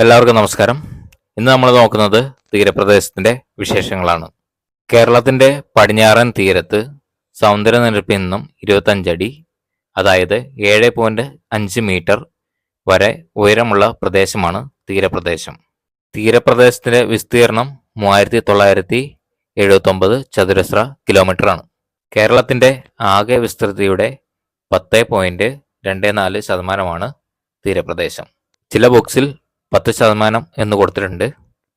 എല്ലാവർക്കും നമസ്കാരം. ഇന്ന് നമ്മൾ നോക്കുന്നത് തീരപ്രദേശത്തിന്റെ വിശേഷങ്ങളാണ്. കേരളത്തിന്റെ പടിഞ്ഞാറൻ തീരത്ത് സമുദ്രനിരപ്പിൽ നിന്നും ഇരുപത്തഞ്ചടി അതായത് ഏഴ് പോയിന്റ് അഞ്ച് മീറ്റർ വരെ ഉയരമുള്ള പ്രദേശമാണ് തീരപ്രദേശം. തീരപ്രദേശത്തിന്റെ വിസ്തീർണം മൂവായിരത്തി തൊള്ളായിരത്തി എഴുപത്തൊമ്പത് ചതുരശ്ര കിലോമീറ്റർ ആണ് കേരളത്തിന്റെ ആകെ വിസ്തൃതിയുടെ പത്ത് പോയിന്റ് രണ്ട് നാല് ശതമാനമാണ് തീരപ്രദേശം. ചില ബുക്സിൽ പത്ത് ശതമാനം എന്ന് കൊടുത്തിട്ടുണ്ട്.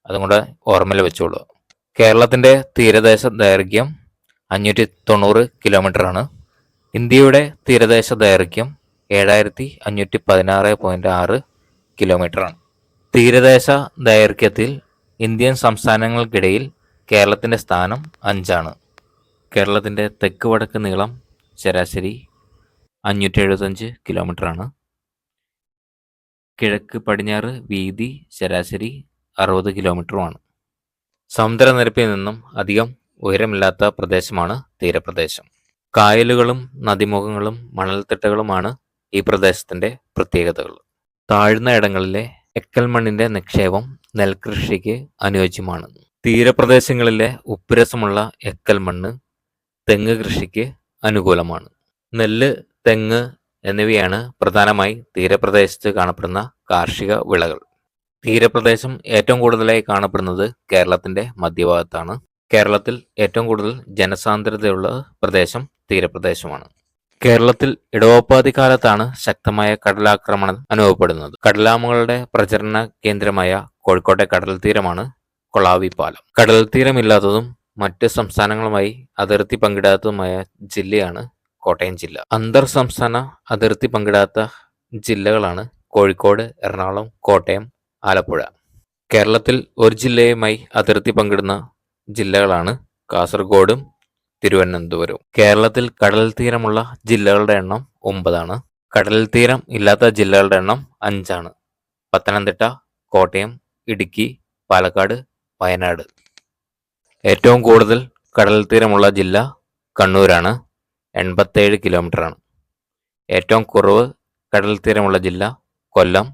അതും കൂടെ ഓർമ്മയിൽ വെച്ചോളൂ. കേരളത്തിന്റെ തീരദേശ ദൈർഘ്യം അഞ്ഞൂറ്റി തൊണ്ണൂറ് ആണ് ഇന്ത്യയുടെ തീരദേശ ദൈർഘ്യം ഏഴായിരത്തി അഞ്ഞൂറ്റി പതിനാറ് പോയിന്റ് ആറ് കിലോമീറ്റർ ആണ് തീരദേശ ദൈർഘ്യത്തിൽ ഇന്ത്യൻ സംസ്ഥാനങ്ങൾക്കിടയിൽ കേരളത്തിന്റെ സ്ഥാനം അഞ്ചാണ്. കേരളത്തിന്റെ തെക്ക് വടക്ക് നീളം ശരാശരി അഞ്ഞൂറ്റി എഴുപത്തഞ്ച് കിലോമീറ്റർ ആണ് കിഴക്ക് പടിഞ്ഞാറ് വീതി ശരാശരി അറുപത് കിലോമീറ്ററുമാണ് സമുദ്രനിരപ്പിൽ നിന്നും അധികം ഉയരമില്ലാത്ത പ്രദേശമാണ് തീരപ്രദേശം. കായലുകളും നദിമുഖങ്ങളും മണൽത്തിട്ടകളുമാണ് ഈ പ്രദേശത്തിന്റെ പ്രത്യേകതകൾ. താഴ്ന്ന ഇടങ്ങളിലെ എക്കൽ മണ്ണിന്റെ നിക്ഷേപം നെൽകൃഷിക്ക് അനുയോജ്യമാണ്. തീരപ്രദേശങ്ങളിലെ ഉപ്പുരസമുള്ള എക്കൽ മണ്ണ് തെങ്ങ് കൃഷിക്ക് അനുകൂലമാണ്. നെല്ല് തെങ്ങ് എന്നിവയാണ് പ്രധാനമായി തീരപ്രദേശത്ത് കാണപ്പെടുന്ന കാർഷിക വിളകൾ. തീരപ്രദേശം ഏറ്റവും കൂടുതലായി കാണപ്പെടുന്നത് കേരളത്തിന്റെ മധ്യഭാഗത്താണ്. കേരളത്തിൽ ഏറ്റവും കൂടുതൽ ജനസാന്ദ്രതയുള്ള പ്രദേശം തീരപ്രദേശമാണ്. കേരളത്തിൽ ഇടവപ്പാതി കാലത്താണ് ശക്തമായ കടലാക്രമണം അനുഭവപ്പെടുന്നത്. കടലാമുകളുടെ പ്രചരണ കേന്ദ്രമായ കോഴിക്കോട്ടെ കടൽ തീരമാണ് കൊളാവി പാലം. കടൽ തീരമില്ലാത്തതും മറ്റ് സംസ്ഥാനങ്ങളുമായി അതിർത്തി പങ്കിടാത്തതുമായ ജില്ലയാണ് കോട്ടയം ജില്ല. അന്തർ സംസ്ഥാന അതിർത്തി പങ്കിടാത്ത ജില്ലകളാണ് കോഴിക്കോട് എറണാകുളം കോട്ടയം ആലപ്പുഴ. കേരളത്തിൽ ഒരു ജില്ലയുമായി അതിർത്തി പങ്കിടുന്ന ജില്ലകളാണ് കാസർഗോഡും തിരുവനന്തപുരവും. കേരളത്തിൽ കടൽ തീരമുള്ള ജില്ലകളുടെ എണ്ണം ഒമ്പതാണ്. കടൽ തീരം ഇല്ലാത്ത ജില്ലകളുടെ എണ്ണം അഞ്ചാണ്. പത്തനംതിട്ട കോട്ടയം ഇടുക്കി പാലക്കാട് വയനാട്. ഏറ്റവും കൂടുതൽ കടൽ തീരമുള്ള ജില്ല കണ്ണൂരാണ്. എൺപത്തേഴ് കിലോമീറ്ററാണ്. ഏറ്റവും കുറവ് കടൽ തീരമുള്ള ജില്ല കൊല്ലം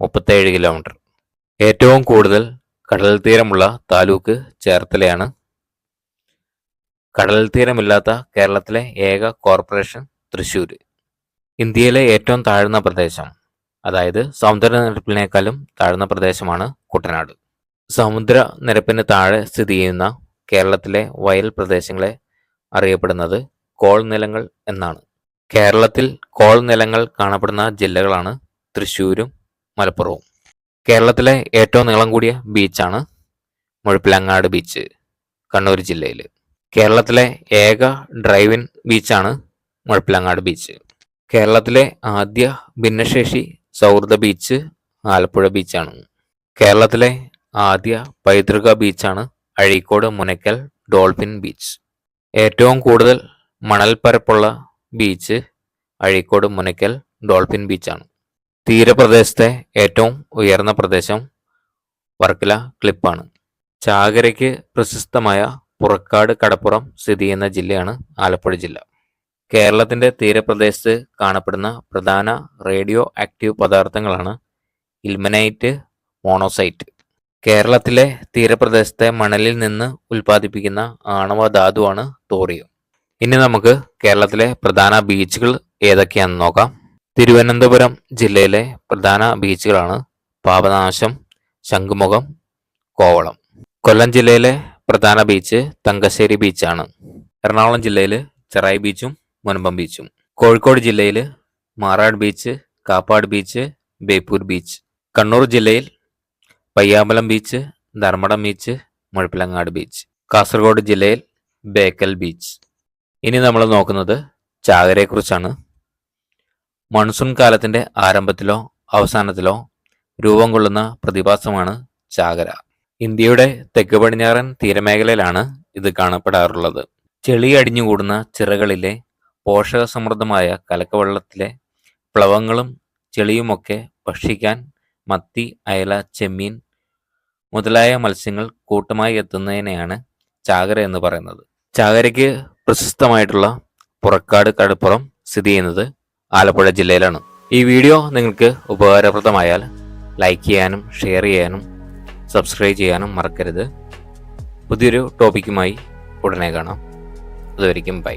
മുപ്പത്തേഴ് കിലോമീറ്റർ. ഏറ്റവും കൂടുതൽ കടൽ തീരമുള്ള താലൂക്ക് ചേർത്തലയാണ്. കടൽ തീരമില്ലാത്ത കേരളത്തിലെ ഏക കോർപ്പറേഷൻ തൃശ്ശൂർ ഇന്ത്യയിലെ ഏറ്റവും താഴ്ന്ന പ്രദേശം അതായത് സമുദ്രനിരപ്പിനേക്കാളും താഴ്ന്ന പ്രദേശമാണ് കുട്ടനാട്. സമുദ്രനിരപ്പിന് താഴെ സ്ഥിതി ചെയ്യുന്ന കേരളത്തിലെ വയൽ പ്രദേശങ്ങളെ അറിയപ്പെടുന്നത് കോൾ നിലങ്ങൾ എന്നാണ്. കേരളത്തിൽ കോൾ നിലങ്ങൾ കാണപ്പെടുന്ന ജില്ലകളാണ് തൃശ്ശൂരും മലപ്പുറവും. കേരളത്തിലെ ഏറ്റവും നീളം കൂടിയ ബീച്ചാണ് മുഴപ്പിലങ്ങാട് ബീച്ച് കണ്ണൂർ ജില്ലയിൽ കേരളത്തിലെ ഏക ഡ്രൈവിൻ ബീച്ചാണ് മുഴപ്പിലങ്ങാട് ബീച്ച്. കേരളത്തിലെ ആദ്യ ഭിന്നശേഷി സൗഹൃദ ബീച്ച് ആലപ്പുഴ ബീച്ചാണ്. കേരളത്തിലെ ആദ്യ പൈതൃക ബീച്ചാണ് അഴീക്കോട് മുനയ്ക്കൽ ഡോൾഫിൻ ബീച്ച്. ഏറ്റവും കൂടുതൽ മണൽപ്പരപ്പുള്ള ബീച്ച് അഴീക്കോട് മുനയ്ക്കൽ ഡോൾഫിൻ ബീച്ചാണ് തീരപ്രദേശത്തെ ഏറ്റവും ഉയർന്ന പ്രദേശം വർക്കല ക്ലിപ്പാണ് ചാകരയ്ക്ക് പ്രശസ്തമായ പുറക്കാട് കടപ്പുറം സ്ഥിതി ചെയ്യുന്ന ജില്ലയാണ് ആലപ്പുഴ ജില്ല. കേരളത്തിന്റെ തീരപ്രദേശത്ത് കാണപ്പെടുന്ന പ്രധാന റേഡിയോ ആക്റ്റീവ് പദാർത്ഥങ്ങളാണ് ഇൽമനൈറ്റ് മോണോസൈറ്റ് കേരളത്തിലെ തീരപ്രദേശത്തെ മണലിൽ നിന്ന് ഉൽപ്പാദിപ്പിക്കുന്ന ആണവ ധാതുവാണ് തോറിയം ഇനി നമുക്ക് കേരളത്തിലെ പ്രധാന ബീച്ചുകൾ ഏതൊക്കെയാണെന്ന് നോക്കാം. തിരുവനന്തപുരം ജില്ലയിലെ പ്രധാന ബീച്ചുകളാണ് പാപനാശം ശംഖുമുഖം കോവളം. കൊല്ലം ജില്ലയിലെ പ്രധാന ബീച്ച് തങ്കശ്ശേരി ബീച്ചാണ് എറണാകുളം ജില്ലയിൽ ചെറായി ബീച്ചും മുനമ്പം ബീച്ചും കോഴിക്കോട് ജില്ലയിൽ Marad beach Kappad beach Beypore beach Kannur ജില്ലയിൽ Payyambalam beach Dharmadam beach Muzhappilangad beach Kasaragod ജില്ലയിൽ ബേക്കൽ ബീച്ച് ഇനി നമ്മൾ നോക്കുന്നത് ചാകരയെക്കുറിച്ചാണ്. മൺസൂൺ കാലത്തിന്റെ ആരംഭത്തിലോ അവസാനത്തിലോ രൂപം കൊള്ളുന്ന പ്രതിഭാസമാണ് ചാകര. ഇന്ത്യയുടെ തെക്ക് പടിഞ്ഞാറൻ തീരമേഖലയിലാണ് ഇത് കാണപ്പെടാറുള്ളത്. ചെളി അടിഞ്ഞുകൂടുന്ന ചിറകളിലെ പോഷക സമൃദ്ധമായ കലക്കവെള്ളത്തിലെ പ്ലവങ്ങളും ചെളിയുമൊക്കെ ഭക്ഷിക്കാൻ മത്തി അയല ചെമ്മീൻ മുതലായ മത്സ്യങ്ങൾ കൂട്ടമായി എത്തുന്നതിനെയാണ് ചാകര എന്ന് പറയുന്നത്. ചാകരയ്ക്ക് പ്രശസ്തമായിട്ടുള്ള പുറക്കാട് കടപ്പുറം സ്ഥിതി ചെയ്യുന്നത് ആലപ്പുഴ ജില്ലയിലാണ്. ഈ വീഡിയോ നിങ്ങൾക്ക് ഉപകാരപ്രദമായാൽ ലൈക്ക് ചെയ്യാനും ഷെയർ ചെയ്യാനും സബ്സ്ക്രൈബ് ചെയ്യാനും മറക്കരുത്. പുതിയൊരു ടോപ്പിക്കുമായി ഉടനെ കാണാം. അതുവരെയും ബൈ.